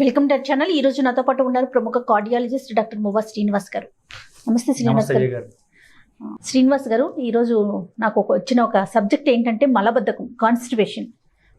Welcome to channel. ఈ రోజు నాతో పాటు ఉన్నారు ప్రముఖ కార్డియాలజిస్ట్ డాక్టర్ మువ్వా శ్రీనివాస్ గారు. నమస్తే శ్రీనివాస్ గారు. శ్రీనివాస్ గారు ఈరోజు నాకు ఒక వచ్చిన ఒక సబ్జెక్ట్ ఏంటంటే మలబద్ధకం కాన్స్టిపేషన్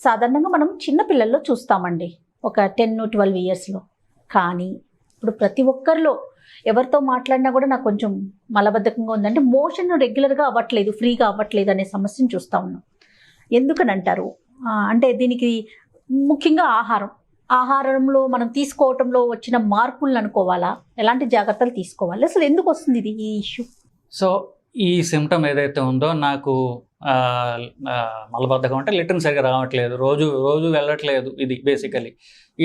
సాధారణంగా మనం చిన్న పిల్లల్లో చూస్తామండి ఒక టెన్ ట్వెల్వ్ ఇయర్స్లో కానీ ఇప్పుడు ప్రతి ఒక్కరిలో ఎవరితో మాట్లాడినా కూడా నాకు కొంచెం మలబద్ధకంగా ఉందంటే మోషన్ రెగ్యులర్గా అవ్వట్లేదు ఫ్రీగా అవ్వట్లేదు అనే సమస్యను చూస్తూ ఉన్నాం. ఎందుకని అంటారు అంటే దీనికి ముఖ్యంగా ఆహారం. ఆహారంలో మనం తీసుకోవటంలో వచ్చిన మార్పులను అనుకోవాలా? ఎలాంటి జాగ్రత్తలు తీసుకోవాలి? అసలు ఎందుకు వస్తుంది ఇది ఈ ఇష్యూ? సో ఈ సిమ్టమ్ ఏదైతే ఉందో నాకు మలబద్ధకం అంటే లిటర్న్ సరిగా రావట్లేదు. రోజు రోజు వెళ్ళట్లేదు ఇది బేసికలీ.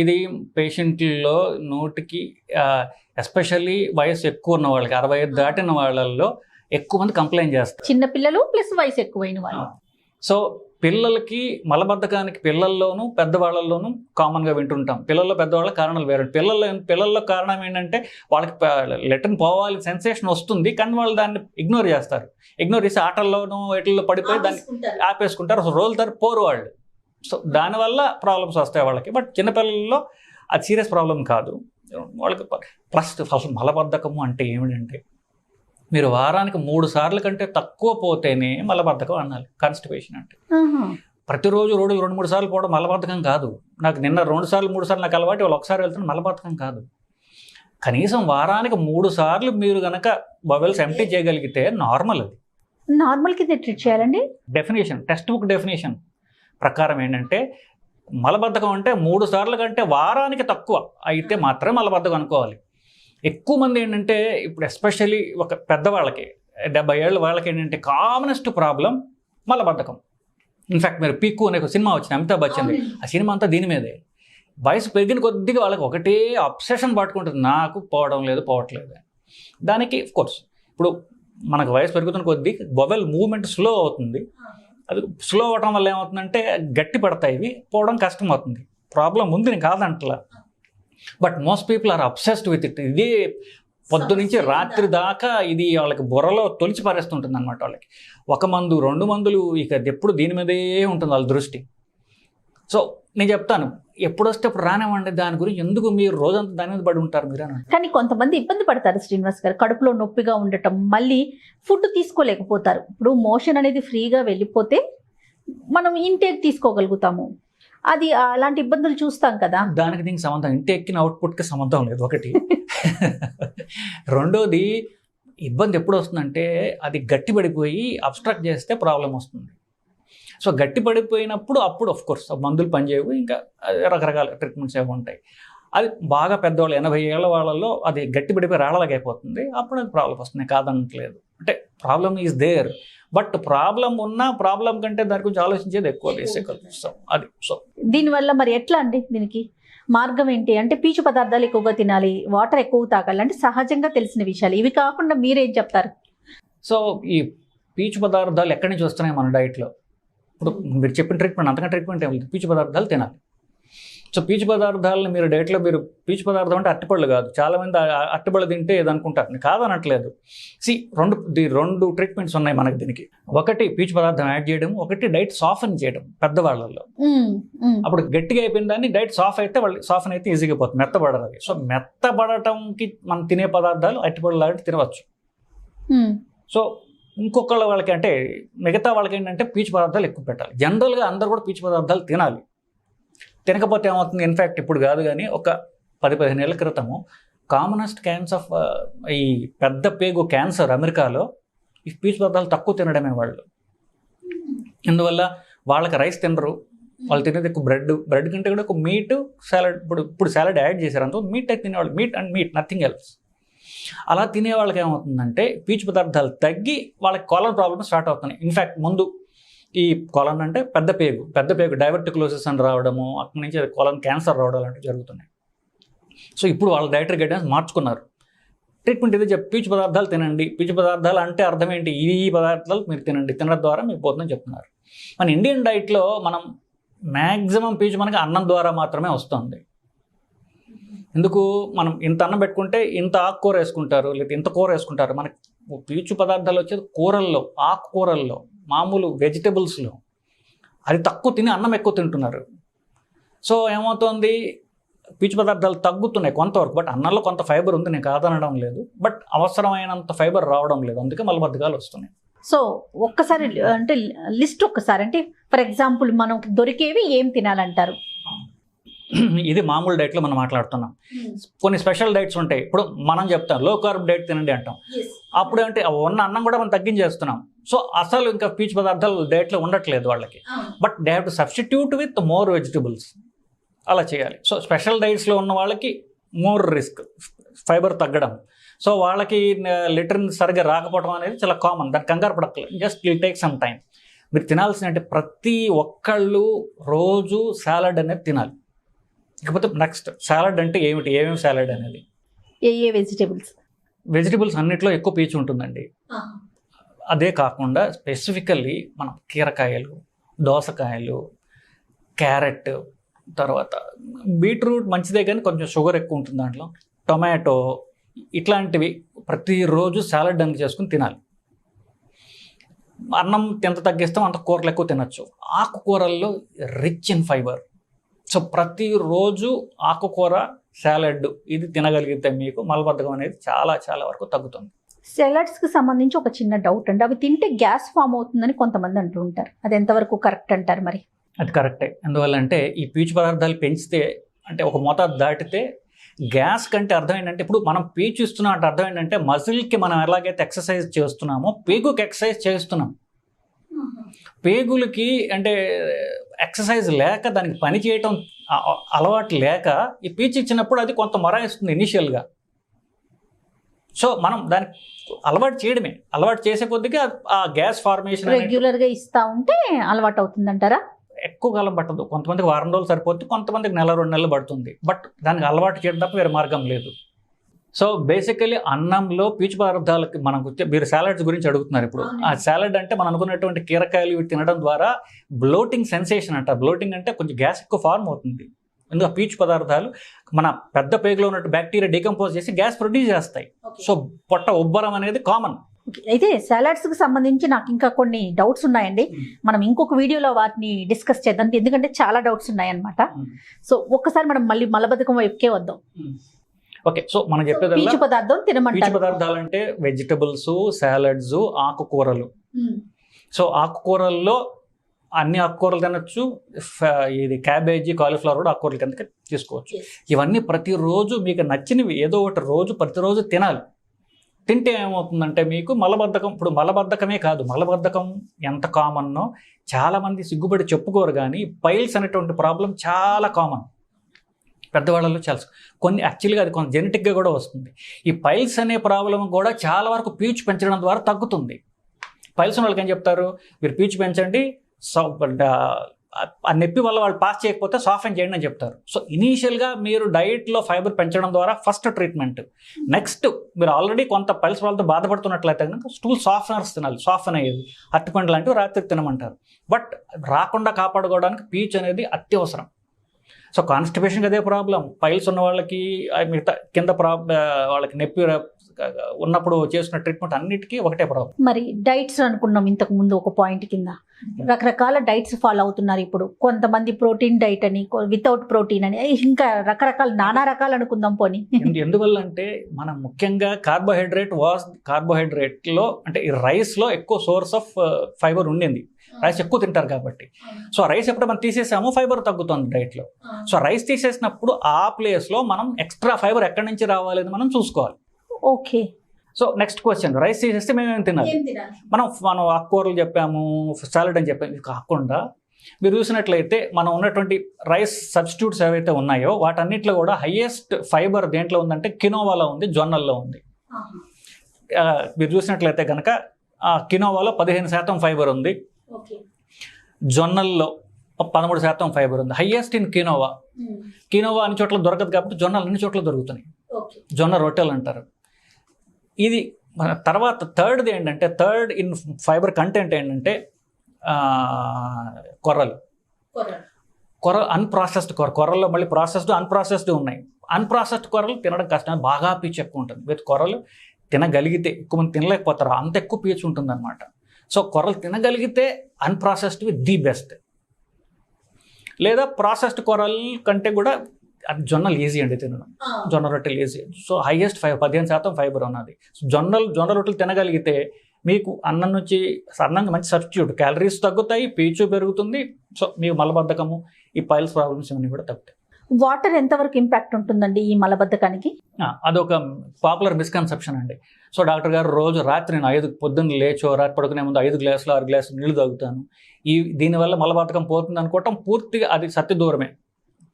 ఇది పేషెంట్లలో నూటికి ఎస్పెషల్లీ వయసు ఎక్కువ ఉన్న వాళ్ళకి అరవై ఐదు దాటిన వాళ్ళల్లో ఎక్కువ మంది కంప్లైంట్ చేస్తారు. చిన్న పిల్లలు ప్లస్ వయసు ఎక్కువైన వాళ్ళు. సో పిల్లలకి మలబద్ధకానికి పిల్లల్లోనూ పెద్దవాళ్ళల్లోనూ కామన్గా వింటుంటాం. పిల్లల్లో పెద్దవాళ్ళ కారణాలు వేరే. పిల్లల్లో పిల్లల్లో కారణం ఏంటంటే వాళ్ళకి లెటర్న్ పోవాలి సెన్సేషన్ వస్తుంది కానీ వాళ్ళు దాన్ని ఇగ్నోర్ చేస్తారు. ఇగ్నోర్ చేసి ఆటల్లోనూ వీటిల్లో పడిపోయి దాన్ని ఆపేసుకుంటారు. అసలు రోజుతారు పోరు వాళ్ళు. సో దానివల్ల ప్రాబ్లమ్స్ వస్తాయి వాళ్ళకి. బట్ చిన్నపిల్లల్లో అది సీరియస్ ప్రాబ్లం కాదు. వాళ్ళకి ప్లస్ అసలు మలబద్ధకము అంటే ఏమిటంటే మీరు వారానికి మూడు సార్లు కంటే తక్కువ పోతేనే మలబద్ధకం అనాలి. కాన్స్టిపేషన్ అంటే. ప్రతిరోజు రోడ్డు రెండు మూడు సార్లు పోవడం మలబద్ధకం కాదు. నాకు నిన్న రెండు సార్లు మూడు సార్లు నాకు అలవాటు వాళ్ళు ఒకసారి వెళ్తున్న మలబద్ధకం కాదు. కనీసం వారానికి మూడు సార్లు మీరు గనక బబెల్స్ ఎంటీ చేయగలిగితే నార్మల్ అది. నార్మల్ కింద ట్రీట్ చేయాలండి? డెఫినేషన్ టెక్స్ట్ బుక్ డెఫినేషన్ ప్రకారం ఏంటంటే మలబద్ధకం అంటే మూడు సార్లు కంటే వారానికి తక్కువ అయితే మాత్రమే మలబద్ధకం అనుకోవాలి. ఎక్కువ మంది ఏంటంటే ఇప్పుడు ఎస్పెషల్లీ ఒక పెద్దవాళ్ళకి డెబ్బై ఏళ్ళ వాళ్ళకి ఏంటంటే కామనెస్ట్ ప్రాబ్లం మలబద్ధకం. ఇన్ఫాక్ట్ మీరు పీకు అనే ఒక సినిమా వచ్చింది అమితాబ్ బచ్చన్ ఆ సినిమా అంతా దీని మీదే. వయసు పెరిగిన కొద్దిగా వాళ్ళకి ఒకటే అబ్సెషన్ పట్టుకుంటుంది నాకు పోవడం లేదు పోవట్లేదు. దానికి కోర్స్ ఇప్పుడు మనకు వయసు పెరుగుతున్న కొద్దీ బొబెల్ మూవ్మెంట్ స్లో అవుతుంది. అది స్లో అవ్వడం వల్ల ఏమవుతుందంటే గట్టి పడతాయి ఇవి పోవడం కష్టం అవుతుంది. ప్రాబ్లం ఉంది నేను కాదంటలా. But most people are obsessed with it. ఇది పొద్దు నుంచి రాత్రి దాకా ఇది వాళ్ళకి బుర్రలో తొలిచి పారేస్తుంటుంది అనమాట వాళ్ళకి. ఒక మందు రెండు మందులు ఇక ఎప్పుడు దీని మీదే ఉంటుంది వాళ్ళ దృష్టి. సో నేను చెప్తాను ఎప్పుడు వస్తే అప్పుడు రానివ్వండి దాని గురించి ఎందుకు మీరు రోజంతా దాని మీద పడి ఉంటారు మీరు. కానీ కొంతమంది ఇబ్బంది పడతారు శ్రీనివాస్ గారు కడుపులో నొప్పిగా ఉండటం మళ్ళీ ఫుడ్ తీసుకోలేకపోతారు. ఇప్పుడు మోషన్ అనేది ఫ్రీగా వెళ్ళిపోతే మనం ఇంటేక్ తీసుకోగలుగుతాము. అది అలాంటి ఇబ్బందులు చూస్తాం కదా. దానికి దీనికి సంబంధం ఇంటి ఎక్కిన అవుట్పుట్కి సంబంధం లేదు ఒకటి. రెండోది ఇబ్బంది ఎప్పుడు వస్తుందంటే అది గట్టి పడిపోయి అబ్స్ట్రాక్ట్ చేస్తే ప్రాబ్లం వస్తుంది. సో గట్టి పడిపోయినప్పుడు అప్పుడు ఆఫ్ కోర్స్ మందులు పనిచేయవు ఇంకా రకరకాల ట్రీట్మెంట్స్ ఏవి ఉంటాయి. అది బాగా పెద్దవాళ్ళు ఎనభై ఏళ్ళ వాళ్ళలో అది గట్టి పడిపోయి రాళ్ళలాగా అయిపోతుంది అప్పుడు అది ప్రాబ్లం వస్తుంది కాదనట్లేదు. అంటే problem is there but problem ఉన్నా ప్రాబ్లం కంటే దాని గురించి ఆలోచించేది ఎక్కువ బేసిక్ సో అది సో దీనివల్ల మరి ఎట్లా అండి దీనికి? మార్గం ఏంటి? అంటే పీచు పదార్థాలు ఎక్కువగా తినాలి వాటర్ ఎక్కువ తాగాలి అంటే సహజంగా తెలిసిన విషయాలు. ఇవి కాకుండా మీరేం చెప్తారు? సో ఈ పీచు పదార్థాలు ఎక్కడి నుంచి వస్తున్నాయి మన డైట్లో ఇప్పుడు మీరు చెప్పిన ట్రీట్మెంట్ అంతగా ట్రీట్మెంట్ ఏమి పీచు పదార్థాలు తినాలి. సో పీచు పదార్థాలను మీరు డైట్లో మీరు పీచు పదార్థం అంటే అట్టిపళ్ళు కాదు. చాలామంది అట్టిపళ్ళు తింటే ఏది అనుకుంటారు నేను కాదనట్లేదు. సి రెండు ది రెండు ట్రీట్మెంట్స్ ఉన్నాయి మనకి దీనికి. ఒకటి పీచు పదార్థం యాడ్ చేయడం ఒకటి డైట్ సాఫన్ చేయడం పెద్దవాళ్ళల్లో. అప్పుడు గట్టిగా అయిపోయిన దాన్ని డైట్ సాఫ్ అయితే వాళ్ళు సాఫన్ అయితే ఈజీగా పోతుంది. మెత్తబడదు అది. సో మెత్తబడటంకి మనం తినే పదార్థాలు అట్టిపళ్ళు లాంటి తినవచ్చు. సో ఇంకొకళ్ళ వాళ్ళకి అంటే మిగతా వాళ్ళకి ఏంటంటే పీచు పదార్థాలు ఎక్కువ పెట్టాలి. జనరల్గా అందరూ కూడా పీచు పదార్థాలు తినాలి. తినకపోతే ఏమవుతుంది? ఇన్ఫ్యాక్ట్ ఇప్పుడు కాదు కానీ ఒక పది పదిహేను ఏళ్ళ క్రితము కామనెస్ట్ క్యాన్స్ ఆఫ్ ఈ పెద్ద పేగు క్యాన్సర్ అమెరికాలో ఈ పీచు పదార్థాలు తక్కువ తినడమే వాళ్ళు. ఇందువల్ల వాళ్ళకి రైస్ తినరు. వాళ్ళు తినేది ఎక్కువ బ్రెడ్ బ్రెడ్ కంటే కూడా ఒక మీట్ సాలడ్ ఇప్పుడు ఇప్పుడు సాలడ్ యాడ్ చేశారు. అంత మీట్ అయితే తినేవాళ్ళు. Meat and meat nothing else అలా తినే వాళ్ళకి ఏమవుతుందంటే పీచు పదార్థాలు తగ్గి వాళ్ళకి కాలర్ ప్రాబ్లమ్స్ స్టార్ట్ అవుతున్నాయి. ఇన్ఫ్యాక్ట్ ముందు ఈ కొలన్ అంటే పెద్ద పేగు పెద్ద పేగు డైవర్టిక్లోసిస్ అని రావడము అక్కడి నుంచి కొలన్ క్యాన్సర్ రావడం అలాంటివి జరుగుతున్నాయి. సో ఇప్పుడు వాళ్ళ డైటరీ గైడెన్స్ మార్చుకున్నారు. ట్రీట్మెంట్ ఇది చెప్పి పీచు పదార్థాలు తినండి. పీచు పదార్థాలు అంటే అర్థం ఏంటి? ఈ ఈ పదార్థాలు మీరు తినండి. తినడం ద్వారా మీకు పోతుందని చెప్తున్నారు. మన ఇండియన్ డైట్లో మనం మ్యాక్సిమం పీచు మనకి అన్నం ద్వారా మాత్రమే వస్తుంది. ఎందుకు? మనం ఇంత అన్నం పెట్టుకుంటే ఇంత ఆకుకూర వేసుకుంటారు లేదా ఇంత కూర వేసుకుంటారు. మనకి పీచు పదార్థాలు వచ్చేది కూరల్లో ఆకుకూరల్లో. మామూలు వెజిటబుల్స్లో. అది తక్కువ తిని అన్నం ఎక్కువ తింటున్నారు. సో ఏమవుతోంది? పీచు పదార్థాలు తగ్గుతున్నాయి కొంతవరకు బట్ అన్నంలో కొంత ఫైబర్ ఉంది నేను కాదనడం లేదు. బట్ అవసరమైనంత ఫైబర్ రావడం లేదు. అందుకే మలబద్ధకాలు వస్తున్నాయి. సో ఒక్కసారి అంటే లిస్ట్ ఒక్కసారి అంటే ఫర్ ఎగ్జాంపుల్ మనం దొరికేవి ఏం తినాలంటారు? ఇది మామూలు డైట్లో మనం మాట్లాడుతున్నాం. కొన్ని స్పెషల్ డైట్స్ ఉంటాయి. ఇప్పుడు మనం చెప్తాం లో కార్బ్ డైట్ తినండి అంటాం. అప్పుడు అంటే ఉన్న అన్నం కూడా మనం తగ్గించేస్తున్నాం. సో అసలు ఇంకా పీచు పదార్థాలు డైట్లో ఉండట్లేదు వాళ్ళకి. But they have to substitute with more vegetables. అలా చేయాలి. సో స్పెషల్ డైట్స్లో ఉన్న వాళ్ళకి మోర్ రిస్క్. ఫైబర్ తగ్గడం. సో వాళ్ళకి లిటర్ సరిగ్గా రాకపోవడం అనేది చాలా కామన్. దానికి కంగారు పడక్కలేదు just will take some time మీరు తినాల్సిన అంటే ప్రతి ఒక్కళ్ళు రోజు సాలడ్ అనేది తినాలి. ఇకపోతే నెక్స్ట్ సాలడ్ అంటే ఏమిటి? ఏమేమి సాలడ్ అనేది? ఏ ఏ వెజిటేబుల్స్? వెజిటబుల్స్ అన్నిట్లో ఎక్కువ పీచు ఉంటుందండి. అదే కాకుండా స్పెసిఫికల్లీ మనం కీరకాయలు దోసకాయలు క్యారెట్ తర్వాత బీట్రూట్ మంచిదే కానీ కొంచెం షుగర్ ఎక్కువ ఉంటుంది దాంట్లో. టొమాటో ఇట్లాంటివి ప్రతిరోజు సాలడ్ అని చేసుకుని తినాలి. అన్నం ఎంత తగ్గిస్తాం అంత కూరలు ఎక్కువ తినచ్చు. ఆకుకూరల్లో రిచ్ ఇన్ ఫైబర్ సో ప్రతిరోజు ఆకుకూర సాలడ్ ఇది తినగలిగితే మీకు మలబద్ధకం అనేది చాలా చాలా వరకు తగ్గుతుంది. సెలడ్స్కి సంబంధించి ఒక చిన్న డౌట్ అండి. అవి తింటే గ్యాస్ ఫామ్ అవుతుందని కొంతమంది అంటూ ఉంటారు. అది ఎంతవరకు కరెక్ట్ అంటారు మరి? అది కరెక్టే ఎందువల్ల అంటే ఈ పీచు పదార్థాలు పెంచితే అంటే ఒక మోతాదు దాటితే గ్యాస్ కంటే అర్థం ఏంటంటే ఇప్పుడు మనం పీచు ఇస్తున్నాం అంటే అర్థం ఏంటంటే మజిల్కి మనం ఎలాగైతే ఎక్సర్సైజ్ చేస్తున్నామో పేగుకి ఎక్సర్సైజ్ చేస్తున్నాం. పేగులకి అంటే ఎక్సర్సైజ్ లేక దానికి పని చేయటం అలవాటు లేక ఈ పీచు ఇచ్చినప్పుడు అది కొంత మొరాయిస్తుంది ఇనీషియల్గా సో మనం దానికి అలవాటు చేయడమే. అలవాటు చేసే కొద్దిగా ఆ గ్యాస్ ఫార్మేషన్ అనేది రెగ్యులర్గా ఇస్తా ఉంటే అలవాటు అవుతుందంటారా ఎక్కువ కాలం పట్టదు. కొంతమందికి వారం రోజులు సరిపోతుంది కొంతమందికి నెల రెండు నెలలు పడుతుంది. బట్ దానికి అలవాటు చేయడం తప్ప వేరే మార్గం లేదు. సో బేసికలీ అన్నంలో పీచు పదార్థాలకి మనం గుర్తు- మీరు సాలడ్స్ గురించి అడుగుతున్నారు ఇప్పుడు. ఆ సాలడ్ అంటే మనం అనుకున్నటువంటి కీరకాయలు ఇవి తినడం ద్వారా బ్లోటింగ్ సెన్సేషన్ అంట. బ్లోటింగ్ అంటే కొంచెం గ్యాస్ ఎక్కువ ఫార్మ్ అవుతుంది. ఎందుకు ఆ పీచు పదార్థాలు మన పెద్ద పేగులో ఉన్నట్టు బ్యాక్టీరియా డీకంపోజ్ చేసి గ్యాస్ ప్రొడ్యూస్ చేస్తాయి. సో పొట్ట ఉబ్బరం అనేది కామన్. అయితే salads కి సంబంధించి నాకు ఇంకా కొన్ని డౌట్స్ ఉన్నాయండి. మనం ఇంకొక వీడియోలో వాటిని డిస్కస్ చేద్దాం. ఎందుకంటే చాలా డౌట్స్ ఉన్నాయన్నమాట. సో ఒక్కసారి మనం మళ్ళీ మలబద్ధకం వైపుకే వద్దాం. ఓకే సో మనం చెప్పేదల్లా పీచు పదార్థం పీచు తినమంటారు. పదార్థాలు అంటే వెజిటబుల్స్ సాలడ్స్ ఆకుకూరలు. సో ఆకుకూరల్లో అన్ని ఆకుకూరలు తినచ్చు ఇది క్యాబేజీ కాలీఫ్లవర్ కూడా ఆకుకూరల కిందకి తీసుకోవచ్చు. ఇవన్నీ ప్రతిరోజు మీకు నచ్చినవి ఏదో ఒకటి రోజు ప్రతిరోజు తినాలి. తింటే ఏమవుతుందంటే మీకు మలబద్ధకం ఇప్పుడు మలబద్ధకమే కాదు మలబద్ధకం ఎంత కామన్నో చాలామంది సిగ్గుపడి చెప్పుకోరు కానీ పైల్స్ అనేటువంటి ప్రాబ్లం చాలా కామన్. పెద్దవాళ్ళలో చాలా కొన్ని యాక్చువల్గా అది కొంత జెనెటిక్గా కూడా వస్తుంది. ఈ పైల్స్ అనే ప్రాబ్లం కూడా చాలా వరకు పీచు పెంచడం ద్వారా తగ్గుతుంది. పైల్స్ ఉన్న వాళ్ళకి ఏం చెప్తారు? మీరు పీచు పెంచండి సో ఆ నొప్పి వల్ల వాళ్ళు పాస్ చేయకపోతే సాఫ్ట్ చేయండి అని చెప్తారు. సో ఇనీషియల్గా మీరు డైట్లో ఫైబర్ పెంచడం ద్వారా ఫస్ట్ ట్రీట్మెంట్ నెక్స్ట్ మీరు ఆల్రెడీ కొంత పల్స్ వాళ్ళతో బాధపడుతున్నట్లయితే కనుక స్టూల్ సాఫ్ట్నర్స్ తినాలి. సాఫ్ట్ అయ్యేది అరటిపండు లాంటివి రాత్రి తినమంటారు. బట్ రాకుండా కాపాడుకోవడానికి పీచ్ అనేది అత్యవసరం. సో కాన్స్టిపేషన్కి అదే ప్రాబ్లం పైల్స్ ఉన్న వాళ్ళకి మిగతా కింద ప్రాబ్ వాళ్ళకి నొప్పి ఉన్నప్పుడు చేసిన ట్రీట్మెంట్ అన్నిటికీ ఒకటే ప్రాబ్లం మరి డైట్స్ అనుకున్నాం ఇంతకు ముందు ఒక పాయింట్ కింద. రకరకాల డైట్స్ ఫాలో అవుతున్నారు ఇప్పుడు. కొంతమంది ప్రోటీన్ డైట్ అని వితౌట్ ప్రోటీన్ అని ఇంకా రకరకాల నానా రకాలు అనుకుందాం పోనీ. ఎందు- ఎందువల్ల అంటే మనం ముఖ్యంగా కార్బోహైడ్రేట్ వాస్ కార్బోహైడ్రేట్లో అంటే ఈ రైస్లో ఎక్కువ సోర్స్ ఆఫ్ ఫైబర్ ఉండింది. రైస్ ఎక్కువ తింటారు కాబట్టి. సో రైస్ ఎప్పుడు మనం తీసేసామో ఫైబర్ తగ్గుతుంది డైట్లో. సో రైస్ తీసేసినప్పుడు ఆ ప్లేస్లో మనం ఎక్స్ట్రా ఫైబర్ ఎక్కడి నుంచి రావాలి మనం చూసుకోవాలి. Okay. So next question rice తీసేస్తే మేము ఏం తినాలి? మనం మనం ఆకుకూరలు చెప్పాము సాలడ్ అని చెప్పాము ఇది కాకుండా మీరు చూసినట్లయితే మనం ఉన్నటువంటి రైస్ సబ్స్టిట్యూట్స్ ఏవైతే ఉన్నాయో వాటన్నిటిలో కూడా హయ్యెస్ట్ ఫైబర్ దేంట్లో ఉందంటే కినోవాలో ఉంది జొన్నల్లో ఉంది. మీరు చూసినట్లయితే కనుక కినోవాలో పదిహేను శాతం ఫైబర్ ఉంది. జొన్నల్లో పదమూడు శాతం ఫైబర్ ఉంది. హయ్యెస్ట్ ఇన్ కినోవా కినోవా అన్ని చోట్ల దొరకదు కాబట్టి జొన్నలు అన్ని చోట్ల దొరుకుతున్నాయి. జొన్న రొట్టెలు అంటారు. ఇది మన తర్వాత థర్డ్ది ఏంటంటే థర్డ్ ఇన్ ఫైబర్ కంటెంట్ ఏంటంటే కొర్రలు. కొర్ర అన్ప్రాసెస్డ్ కొర్ర. కొర్రల్లో మళ్ళీ ప్రాసెస్డ్ అన్ప్రాసెస్డ్ ఉన్నాయి. అన్ప్రాసెస్డ్ కొర్రలు తినడం కష్టం. బాగా పీచు ఎక్కువ ఉంటుంది. విత్ కొర్రలు తినగలిగితే ఎక్కువ మంది తినలేకపోతారు. అంత ఎక్కువ పీచు ఉంటుంది అనమాట సో కొర్రలు తినగలిగితే అన్ప్రాసెస్డ్ ది బెస్ట్. లేదా ప్రాసెస్డ్ కొర్రల కంటే కూడా అది జొన్నలు ఈజీ అండి తినడం. జొన్న రొట్టెలు ఈజీ సో హైయెస్ట్ ఫైవ్ పదిహేను శాతం ఫైబర్ ఉన్నది జొన్నలు జొన్న రొట్టెలు తినగలిగితే మీకు అన్నం నుంచి అన్నం మంచి సబ్స్టిట్యూట్ క్యాలరీస్ తగ్గుతాయి పీచు పెరుగుతుంది సో మీకు మలబద్ధకము ఈ పైల్స్ ప్రాబ్లమ్స్ ఇవన్నీ కూడా తగ్గుతాయి. వాటర్ ఎంతవరకు ఇంపాక్ట్ ఉంటుందండి ఈ మలబద్ధకానికి? అదొక పాపులర్ మిస్కన్సెప్షన్ అండి. సో డాక్టర్ గారు రోజు రాత్రి నేను ఐదు పొద్దున్న లేచో రాత్రి పడుకునే ముందు ఐదు గ్లాసులు ఆరు గ్లాసులు నీళ్ళు తాగుతాను. ఈ దీనివల్ల మలబద్ధకం పోతుంది అనుకోవటం పూర్తిగా అది సత్య దూరమే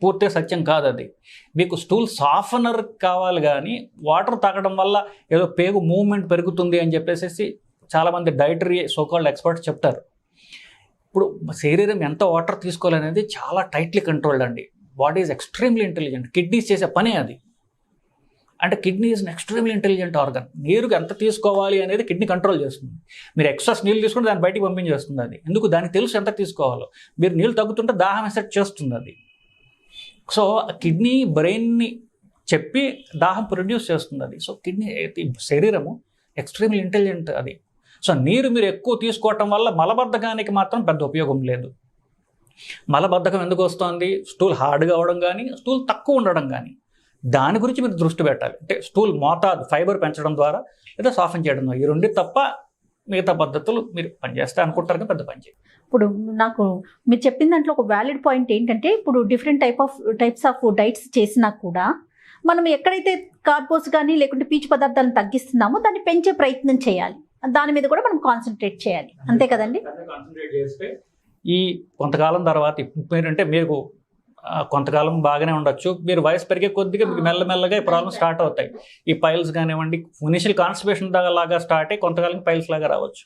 పూర్తి సత్యం కాదు అది. మీకు స్టూల్ సాఫనర్ కావాలి కానీ వాటర్ తాగడం వల్ల ఏదో పేగు మూవ్మెంట్ పెరుగుతుంది అని చెప్పేసి చాలామంది డైటరీ సోకాల్డ్ ఎక్స్పర్ట్స్ చెప్తారు. ఇప్పుడు శరీరం ఎంత వాటర్ తీసుకోవాలనేది చాలా టైట్లీ కంట్రోల్డ్ అండి. Body is extremely intelligent kidneys చేసే పనే అది. అంటే kidney is extremely intelligent organ నీరు ఎంత తీసుకోవాలి అనేది కిడ్నీ కంట్రోల్ చేస్తుంది. మీరు ఎక్స్ట్రాస్ నీళ్ళు తీసుకుంటే దాన్ని బయటికి పంపించేస్తుంది అది. ఎందుకు? దానికి తెలుసు ఎంత తీసుకోవాలో. మీరు నీళ్ళు తగ్గుతుంటే దాహం ఎసెట్ చేస్తుంది అది. సో కిడ్నీ బ్రెయిన్ని చెప్పి దాహం ప్రొడ్యూస్ చేస్తుంది అది. సో కిడ్నీ శరీరము ఎక్స్ట్రీమ్లీ ఇంటెలిజెంట్ అది. సో నీరు మీరు ఎక్కువ తీసుకోవటం వల్ల మలబద్ధకానికి మాత్రం పెద్ద ఉపయోగం లేదు. మలబద్ధకం ఎందుకు వస్తుంది? స్టూల్ హార్డ్గా అవడం కానీ స్టూల్ తక్కువ ఉండడం కానీ దాని గురించి మీరు దృష్టి పెట్టాలి. అంటే స్టూల్ మోతాదు ఫైబర్ పెంచడం ద్వారా లేదా సాఫెన్ చేయడం ద్వారా. ఈ రెండు తప్ప మిగతా పద్ధతులు మీరు పనిచేస్తే అనుకుంటారు కానీ పెద్ద పని చేయరు. ఇప్పుడు నాకు మీరు చెప్పిన దాంట్లో ఒక వ్యాలిడ్ పాయింట్ ఏంటంటే ఇప్పుడు different type of types of diets చేసినా కూడా మనం ఎక్కడైతే కార్బోస్ కానీ లేకుంటే పీచు పదార్థాలను తగ్గిస్తున్నామో దాన్ని పెంచే ప్రయత్నం చేయాలి. దాని మీద కూడా మనం కాన్సన్ట్రేట్ చేయాలి. అంతే కదండి? ఈ కొంతకాలం తర్వాత అంటే మీకు కొంతకాలం బాగానే ఉండొచ్చు. మీరు వయసు పెరిగే కొద్దిగా మీకు మెల్లమెల్లగా ఈ ప్రాబ్లమ్స్ స్టార్ట్ అవుతాయి. ఈ పైల్స్ కానివ్వండి ఇనిషియల్ కాన్స్టిపేషన్ లాగా స్టార్ట్ అయ్యి కొంతకాలం పైల్స్ లాగా రావచ్చు.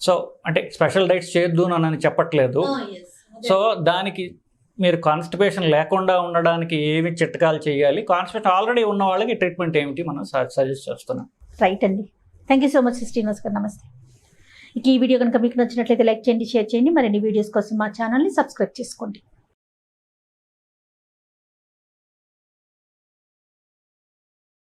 సో అంటే స్పెషల్ డైట్స్ చేయొద్దు అని చెప్పట్లేదు. సో దానికి మీరు కాన్స్టిపేషన్ లేకుండా ఉండడానికి ఏమి చిట్కాలు చేయాలి? కాన్స్టిపేషన్ ఆల్రెడీ ఉన్న వాళ్ళకి ట్రీట్మెంట్ ఏమిటి మనం సజెస్ట్ చేస్తున్నాం. రైట్ అండి. Thank you so much Srinivas గారు. నమస్తే. ఇక ఈ వీడియో కనుక మీకు నచ్చినట్లయితే లైక్ చేయండి షేర్ చేయండి. మరిన్ని వీడియోస్ కోసం మా ఛానల్ని సబ్స్క్రైబ్ చేసుకోండి.